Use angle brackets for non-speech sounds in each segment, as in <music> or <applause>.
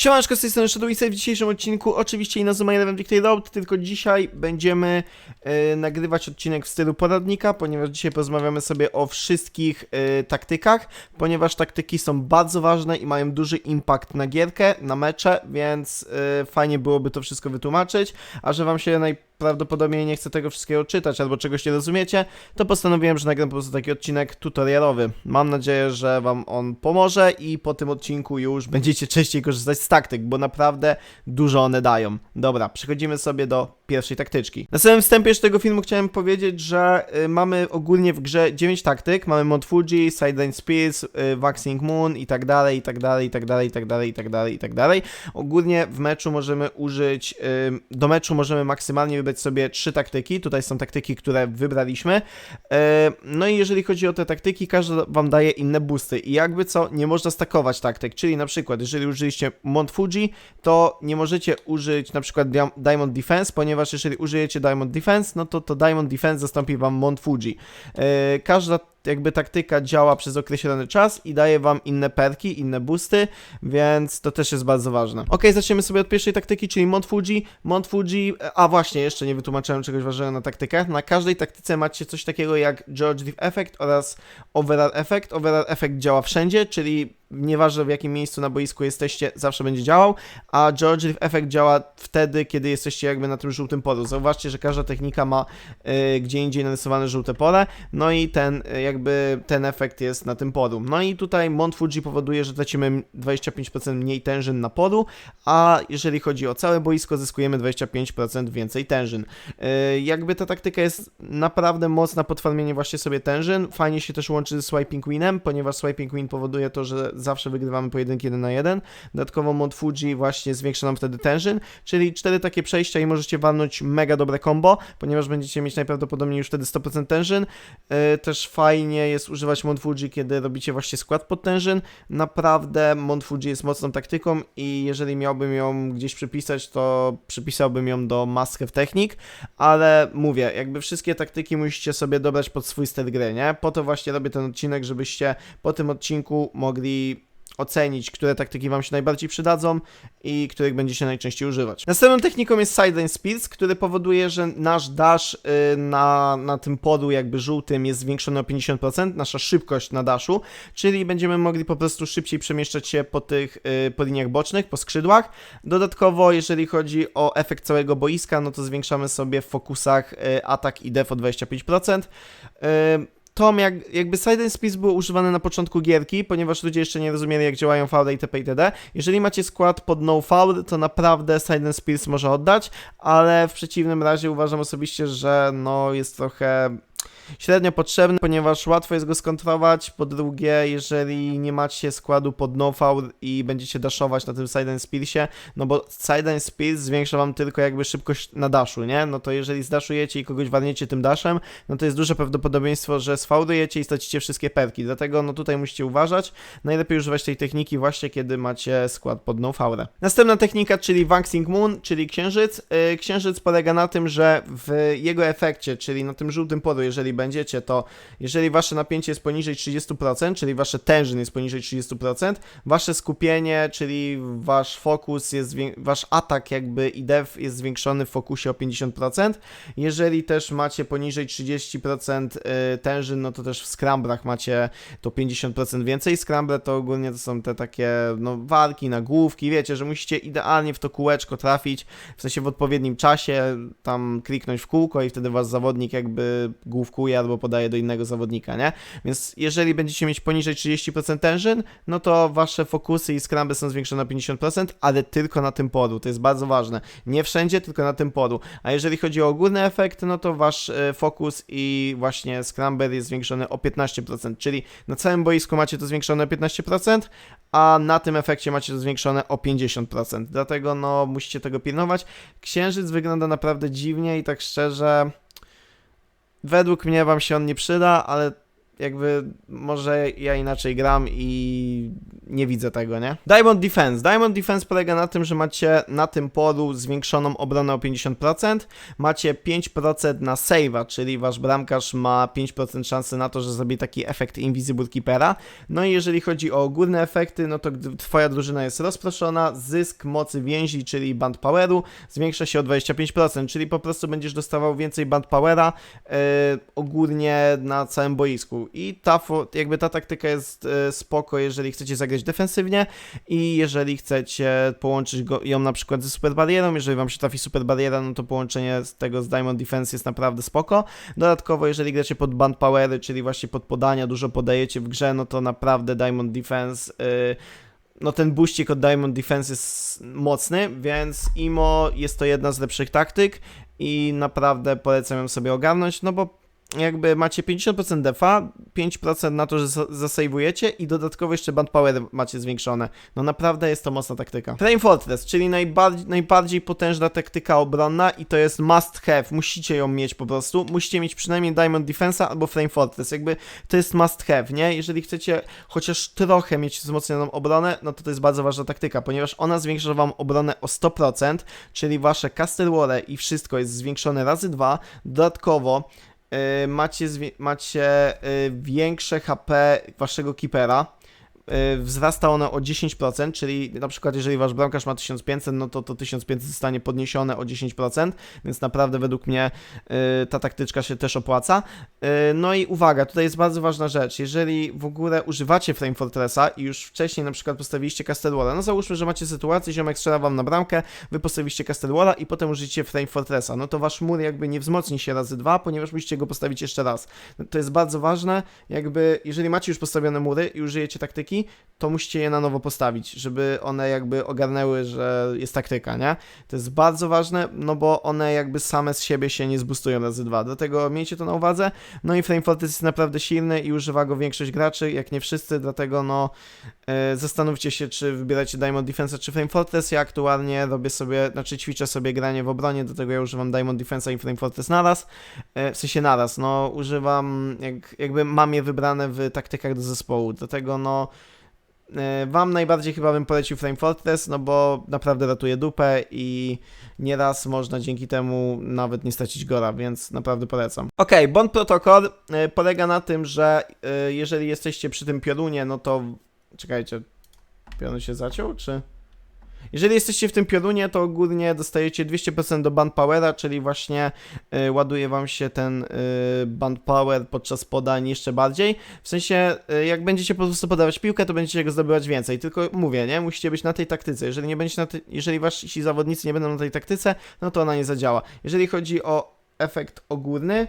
Siemaneczko, z tej strony Shadow w dzisiejszym odcinku oczywiście Inazuma Eleven Victory Road, tylko dzisiaj będziemy e, nagrywać odcinek w stylu poradnika, ponieważ dzisiaj porozmawiamy sobie o wszystkich e, taktykach, ponieważ taktyki są bardzo ważne i mają duży impact na gierkę, na mecze, więc e, fajnie byłoby to wszystko wytłumaczyć, a że wam się najprawdopodobniej nie chce tego wszystkiego czytać albo czegoś nie rozumiecie, to postanowiłem, że nagram po prostu taki odcinek tutorialowy. Mam nadzieję, że wam on pomoże i po tym odcinku już będziecie <laughs> częściej korzystać z taktyk, bo naprawdę dużo one dają. Dobra, przechodzimy sobie do pierwszej taktyczki. Na samym wstępie jeszcze tego filmu chciałem powiedzieć, że y, mamy ogólnie w grze 9 taktyk. Mamy Mod Fuji, Sideline Spears, y, Waxing Moon i tak dalej, i tak dalej, i tak dalej, i tak dalej, i tak dalej, i tak dalej. Ogólnie w meczu możemy użyć, y, do meczu możemy maksymalnie wybrać sobie 3 taktyki. Tutaj są taktyki, które wybraliśmy. Y, no i jeżeli chodzi o te taktyki, każda wam daje inne boosty i jakby co, nie można stakować taktyk, czyli na przykład, jeżeli użyliście Mont Fuji, to nie możecie użyć na przykład Dia- Diamond Defense, ponieważ jeżeli użyjecie Diamond Defense, no to to Diamond Defense zastąpi wam Mont Fuji. E, każda jakby taktyka działa przez określony czas i daje wam inne perki, inne boosty, więc to też jest bardzo ważne. Ok, zaczniemy sobie od pierwszej taktyki, czyli Mont Fuji. Mont Fuji, a właśnie, jeszcze nie wytłumaczyłem czegoś ważnego na taktykach. Na każdej taktyce macie coś takiego jak George Drift Effect oraz Overall Effect. Overall Effect działa wszędzie, czyli nieważne w jakim miejscu na boisku jesteście, zawsze będzie działał, a George Drift Effect działa wtedy, kiedy jesteście jakby na tym żółtym polu. Zauważcie, że każda technika ma y, gdzie indziej narysowane żółte pole, no i ten y, jakby ten efekt jest na tym polu. No i tutaj Mont Fuji powoduje, że tracimy 25% mniej tężyn na polu, a jeżeli chodzi o całe boisko, zyskujemy 25% więcej tężyn. Y, jakby ta taktyka jest naprawdę mocna pod farmienie właśnie sobie tężyn. Fajnie się też łączy z Swiping Winem, ponieważ Swiping Win powoduje to, że zawsze wygrywamy pojedynki 1 na 1. Dodatkowo mod Fuji właśnie zwiększa nam wtedy tężyn, czyli cztery takie przejścia i możecie walnąć mega dobre combo, ponieważ będziecie mieć najprawdopodobniej już wtedy 100% tężyn. Yy, też fajnie jest używać mod Fuji, kiedy robicie właśnie skład pod tężyn. Naprawdę mod Fuji jest mocną taktyką i jeżeli miałbym ją gdzieś przypisać, to przypisałbym ją do Must Have Technique, ale mówię, jakby wszystkie taktyki musicie sobie dobrać pod swój styl gry, nie? Po to właśnie robię ten odcinek, żebyście po tym odcinku mogli ocenić, które taktyki Wam się najbardziej przydadzą i których będziecie najczęściej używać. Następną techniką jest Sideline Speeds, który powoduje, że nasz dash y, na, na tym polu jakby żółtym jest zwiększony o 50%, nasza szybkość na dashu, czyli będziemy mogli po prostu szybciej przemieszczać się po tych, y, po liniach bocznych, po skrzydłach. Dodatkowo, jeżeli chodzi o efekt całego boiska, no to zwiększamy sobie w fokusach y, atak i def o 25%. Tom, jak, jakby Silent Speeds było używane na początku gierki, ponieważ ludzie jeszcze nie rozumieli, jak działają fauly itp. itd. Jeżeli macie skład pod no foul, to naprawdę Silent Speeds może oddać, ale w przeciwnym razie uważam osobiście, że no jest trochę średnio potrzebny, ponieważ łatwo jest go skontrować. Po drugie, jeżeli nie macie składu pod no foul i będziecie daszować na tym Silent Speedsie, no bo Silent Speed zwiększa wam tylko jakby szybkość na daszu, nie? No to jeżeli zdaszujecie i kogoś warniecie tym daszem, no to jest duże prawdopodobieństwo, że sfaulujecie i stracicie wszystkie perki. Dlatego no tutaj musicie uważać. Najlepiej używać tej techniki właśnie, kiedy macie skład pod no foul. Następna technika, czyli Waxing Moon, czyli księżyc. Yy, księżyc polega na tym, że w jego efekcie, czyli na tym żółtym polu, jeżeli będziecie, to jeżeli wasze napięcie jest poniżej 30%, czyli wasze tężyn jest poniżej 30%, wasze skupienie, czyli wasz fokus jest, wasz atak jakby i def jest zwiększony w fokusie o 50%. Jeżeli też macie poniżej 30% y, tężyn, no to też w scramblach macie to 50% więcej. Scramble to ogólnie to są te takie no, walki, nagłówki, wiecie, że musicie idealnie w to kółeczko trafić, w sensie w odpowiednim czasie, tam kliknąć w kółko i wtedy wasz zawodnik jakby główkuje albo podaje do innego zawodnika, nie? Więc jeżeli będziecie mieć poniżej 30% tężyn, no to wasze fokusy i scramble są zwiększone o 50%, ale tylko na tym polu, to jest bardzo ważne. Nie wszędzie, tylko na tym polu. A jeżeli chodzi o ogólny efekt, no to wasz e, fokus i właśnie scramble jest zwiększony o 15%, czyli na całym boisku macie to zwiększone o 15%, a na tym efekcie macie to zwiększone o 50%. Dlatego no musicie tego pilnować. Księżyc wygląda naprawdę dziwnie i tak szczerze według mnie wam się on nie przyda, ale jakby może ja inaczej gram i nie widzę tego, nie? Diamond Defense. Diamond Defense polega na tym, że macie na tym polu zwiększoną obronę o 50%, macie 5% na save'a, czyli wasz bramkarz ma 5% szansy na to, że zrobi taki efekt Invisible Keepera. No i jeżeli chodzi o ogólne efekty, no to gdy twoja drużyna jest rozproszona, zysk mocy więzi, czyli band poweru, zwiększa się o 25%, czyli po prostu będziesz dostawał więcej band powera yy, ogólnie na całym boisku. I ta, jakby ta taktyka jest yy, spoko, jeżeli chcecie zagrać defensywnie i jeżeli chcecie połączyć go, ją na przykład ze super barierą, jeżeli wam się trafi super bariera, no to połączenie z tego z Diamond Defense jest naprawdę spoko. Dodatkowo, jeżeli gracie pod band powery, czyli właśnie pod podania, dużo podajecie w grze, no to naprawdę Diamond Defense yy, no ten buścik od Diamond Defense jest mocny, więc IMO jest to jedna z lepszych taktyk i naprawdę polecam ją sobie ogarnąć, no bo jakby macie 50% defa, 5% na to, że za- zasejwujecie i dodatkowo jeszcze band power macie zwiększone. No naprawdę jest to mocna taktyka. Flame Fortress, czyli najbardziej, najbardziej potężna taktyka obronna i to jest must have, musicie ją mieć po prostu, musicie mieć przynajmniej Diamond Defensa albo Flame Fortress, jakby to jest must have, nie? Jeżeli chcecie chociaż trochę mieć wzmocnioną obronę, no to to jest bardzo ważna taktyka, ponieważ ona zwiększa wam obronę o 100%, czyli wasze Castle Wall i wszystko jest zwiększone razy dwa. Dodatkowo macie, zwi- macie yy, większe HP waszego keepera. Yy, wzrasta ono o 10%, czyli na przykład jeżeli wasz bramkarz ma 1500, no to to 1500 zostanie podniesione o 10%, więc naprawdę według mnie yy, ta taktyczka się też opłaca. Yy, No i uwaga, tutaj jest bardzo ważna rzecz. Jeżeli w ogóle używacie Frame Fortressa i już wcześniej na przykład postawiliście Castle Walla, no załóżmy, że macie sytuację, ziomek strzela wam na bramkę, wy postawiliście Castle Walla i potem użycie Frame Fortressa, no to wasz mur jakby nie wzmocni się razy dwa, ponieważ musicie go postawić jeszcze raz. No To jest bardzo ważne, jakby jeżeli macie już postawione mury i użyjecie taktyki, to musicie je na nowo postawić, żeby one jakby ogarnęły, że jest taktyka, nie? To jest bardzo ważne, no bo one jakby same z siebie się nie zbustują razy dwa, dlatego miejcie to na uwadze. No i Flame Fortress jest naprawdę silny i używa go większość graczy, jak nie wszyscy, dlatego no e, zastanówcie się, czy wybieracie Diamond Defense czy Flame Fortress. Ja aktualnie robię sobie, znaczy ćwiczę sobie granie w obronie, do tego ja używam Diamond Defense i Flame Fortress naraz, e, w sensie naraz, no używam, jak, jakby mam je wybrane w taktykach do zespołu, dlatego no Wam najbardziej chyba bym polecił Flame Fortress, no bo naprawdę ratuje dupę i nieraz można dzięki temu nawet nie stracić gora, więc naprawdę polecam. Okej, Bond Protocol e, polega na tym, że e, jeżeli jesteście przy tym piorunie, no to... Czekajcie, piorun się zaciął, czy... Jeżeli jesteście w tym piorunie, to ogólnie dostajecie 200% do band powera, czyli właśnie y, ładuje wam się ten y, band power podczas podań jeszcze bardziej. W sensie, y, jak będziecie po prostu podawać piłkę, to będziecie go zdobywać więcej. Tylko mówię, nie? Musicie być na tej taktyce. Jeżeli nie będziecie na tej, jeżeli wasi zawodnicy nie będą na tej taktyce, no to ona nie zadziała. Jeżeli chodzi o efekt ogólny,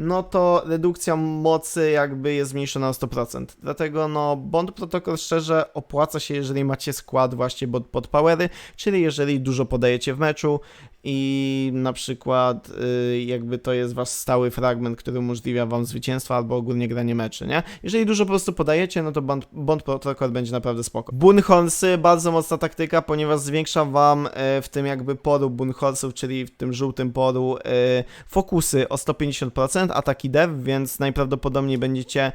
no to redukcja mocy jakby jest zmniejszona o 100%. Dlatego no Bond Protocol szczerze opłaca się, jeżeli macie skład właśnie pod, powery, czyli jeżeli dużo podajecie w meczu i na przykład y, jakby to jest wasz stały fragment, który umożliwia wam zwycięstwo albo ogólnie granie meczy, nie? Jeżeli dużo po prostu podajecie, no to Bond, Bond Protocol będzie naprawdę spoko. Bunholsy, bardzo mocna taktyka, ponieważ zwiększa wam y, w tym jakby poru Bunholsów, czyli w tym żółtym poru y, fokusy o 150%, ataki dev, więc najprawdopodobniej będziecie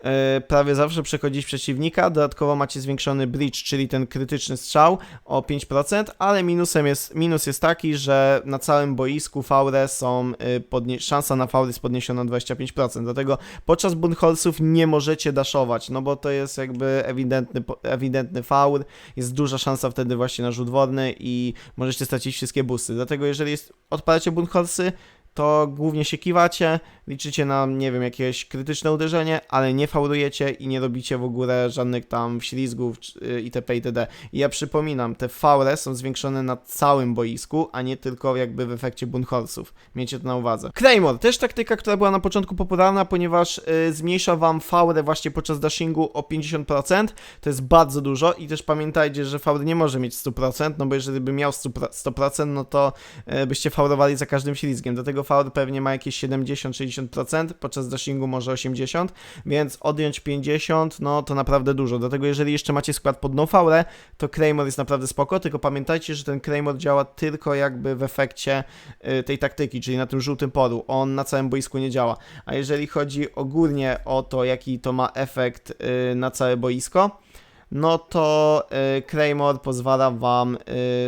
e, prawie zawsze przechodzić przeciwnika. Dodatkowo macie zwiększony bridge, czyli ten krytyczny strzał o 5%, ale minusem jest, minus jest taki, że na całym boisku faure są, podnie- szansa na faury jest podniesiona o 25%. Dlatego podczas bunholsów nie możecie daszować, no bo to jest jakby ewidentny, ewidentny faul, jest duża szansa wtedy właśnie na rzut wodny i możecie stracić wszystkie busty. Dlatego jeżeli jest, odpalacie bunholsy, to głównie się kiwacie, liczycie na, nie wiem, jakieś krytyczne uderzenie, ale nie faulujecie i nie robicie w ogóle żadnych tam ślizgów y, itp. itd. I ja przypominam, te faule są zwiększone na całym boisku, a nie tylko jakby w efekcie bunholsów. Miejcie to na uwadze. Claymore, też taktyka, która była na początku popularna, ponieważ y, zmniejsza wam faulę właśnie podczas dashingu o 50%, to jest bardzo dużo i też pamiętajcie, że faul nie może mieć 100%, no bo jeżeli by miał 100%, 100% no to e, byście faulowali za każdym ślizgiem. Dlatego Hero VR pewnie ma jakieś 70-60%, podczas dashingu może 80%, więc odjąć 50, no to naprawdę dużo. Dlatego jeżeli jeszcze macie skład pod no faule, to Claymore jest naprawdę spoko, tylko pamiętajcie, że ten Claymore działa tylko jakby w efekcie y, tej taktyki, czyli na tym żółtym polu. On na całym boisku nie działa. A jeżeli chodzi ogólnie o to, jaki to ma efekt y, na całe boisko, no to y, Claymore pozwala wam, y,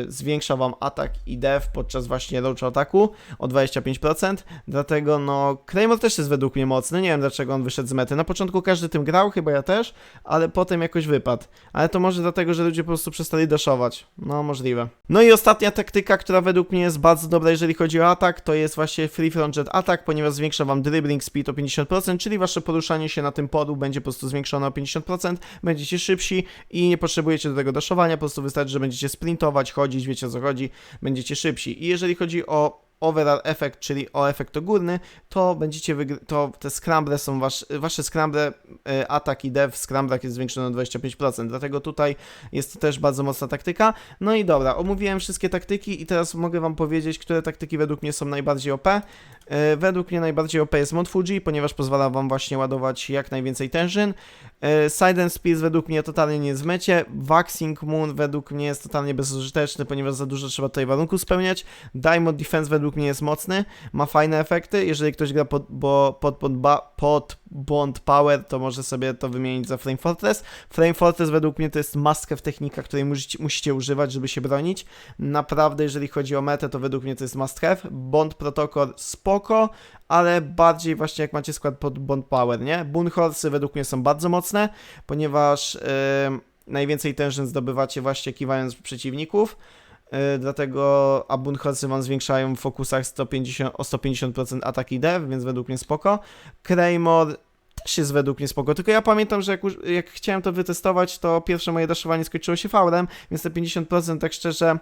zwiększa wam atak i def podczas właśnie launch ataku o 25%, dlatego no Claymore też jest według mnie mocny, nie wiem dlaczego on wyszedł z mety. Na początku każdy tym grał, chyba ja też, ale potem jakoś wypadł. Ale to może dlatego, że ludzie po prostu przestali daszować. No możliwe. No i ostatnia taktyka, która według mnie jest bardzo dobra, jeżeli chodzi o atak, to jest właśnie Free Front Jet Attack, ponieważ zwiększa wam dribbling speed o 50%, czyli wasze poruszanie się na tym polu będzie po prostu zwiększone o 50%, będziecie szybsi i nie potrzebujecie do tego daszowania, po prostu wystarczy, że będziecie sprintować, chodzić, wiecie o co chodzi, będziecie szybsi. I jeżeli chodzi o overall efekt, czyli o efekt ogólny, to będziecie to te scramble są wasz, wasze scramble, y, atak i dev w jest zwiększony o 25%, dlatego tutaj jest to też bardzo mocna taktyka. No i dobra, omówiłem wszystkie taktyki i teraz mogę wam powiedzieć, które taktyki według mnie są najbardziej OP. Y, Według mnie najbardziej OP jest Mount Fuji, ponieważ pozwala wam właśnie ładować jak najwięcej tężyn. Y, Side Spears według mnie totalnie nie jest w mecie. Waxing Moon według mnie jest totalnie bezużyteczny, ponieważ za dużo trzeba tutaj warunków spełniać. Diamond Defense według mnie jest mocny, ma fajne efekty. Jeżeli ktoś gra pod, bo, pod, pod, ba, pod Bond Power, to może sobie to wymienić za Flame Fortress. Flame Fortress według mnie to jest must have technika, której musicie, musicie używać, żeby się bronić. Naprawdę, jeżeli chodzi o metę, to według mnie to jest must have. Bond Protocol spoko, ale bardziej właśnie jak macie skład pod Bond Power, nie? Boon Horse według mnie są bardzo mocne, ponieważ yy, najwięcej tężyn zdobywacie właśnie kiwając przeciwników. Yy, dlatego a Boon Horse wam zwiększają w fokusach 150, o 150% atak i dev, więc według mnie spoko. Claymore też jest według mnie spoko, tylko ja pamiętam, że jak, jak chciałem to wytestować, to pierwsze moje daszowanie skończyło się faulem, więc te 50% tak szczerze,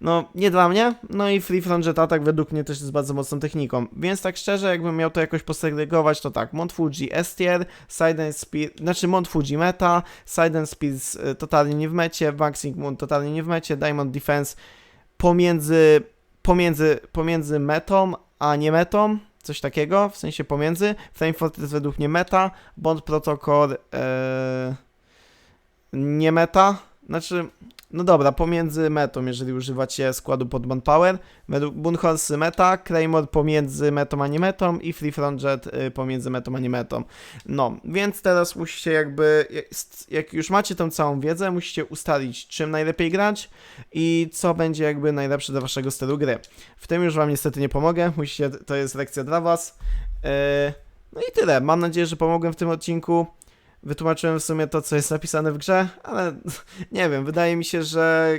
no nie dla mnie. No i Free Front Jet Attack według mnie też jest bardzo mocną techniką, więc tak szczerze, jakbym miał to jakoś posegregować, to tak, Mont Fuji S tier, Side Speed, znaczy Mont Fuji meta, Side and Speed y, totalnie nie w mecie, Waxing Moon totalnie nie w mecie, Diamond Defense pomiędzy, pomiędzy, pomiędzy metą, a nie metą, coś takiego, w sensie pomiędzy. Flame Fortress według mnie meta, Bond Protocol e, nie meta, znaczy, no dobra, pomiędzy metą, jeżeli używacie składu pod Bond Power, według Bunhorsy meta, Claymore pomiędzy metą a nie metą i Free Front Jet y, pomiędzy metą a nie metą. No, więc teraz musicie jakby, jak- jak już macie tą całą wiedzę, musicie ustalić czym najlepiej grać i co będzie jakby najlepsze dla waszego stylu gry. W tym już wam niestety nie pomogę, musicie, to jest lekcja dla was. Yy, no i tyle, mam nadzieję, że pomogłem w tym odcinku. Wytłumaczyłem w sumie to, co jest napisane w grze, ale <laughs> nie wiem, wydaje mi się, że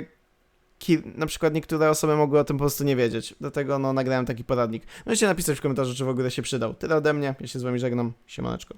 na przykład niektóre osoby mogły o tym po prostu nie wiedzieć. Dlatego no nagrałem taki poradnik. Możecie napisać w komentarzu, czy w ogóle się przydał. Tyle ode mnie, ja się z wami żegnam. Siemaneczko.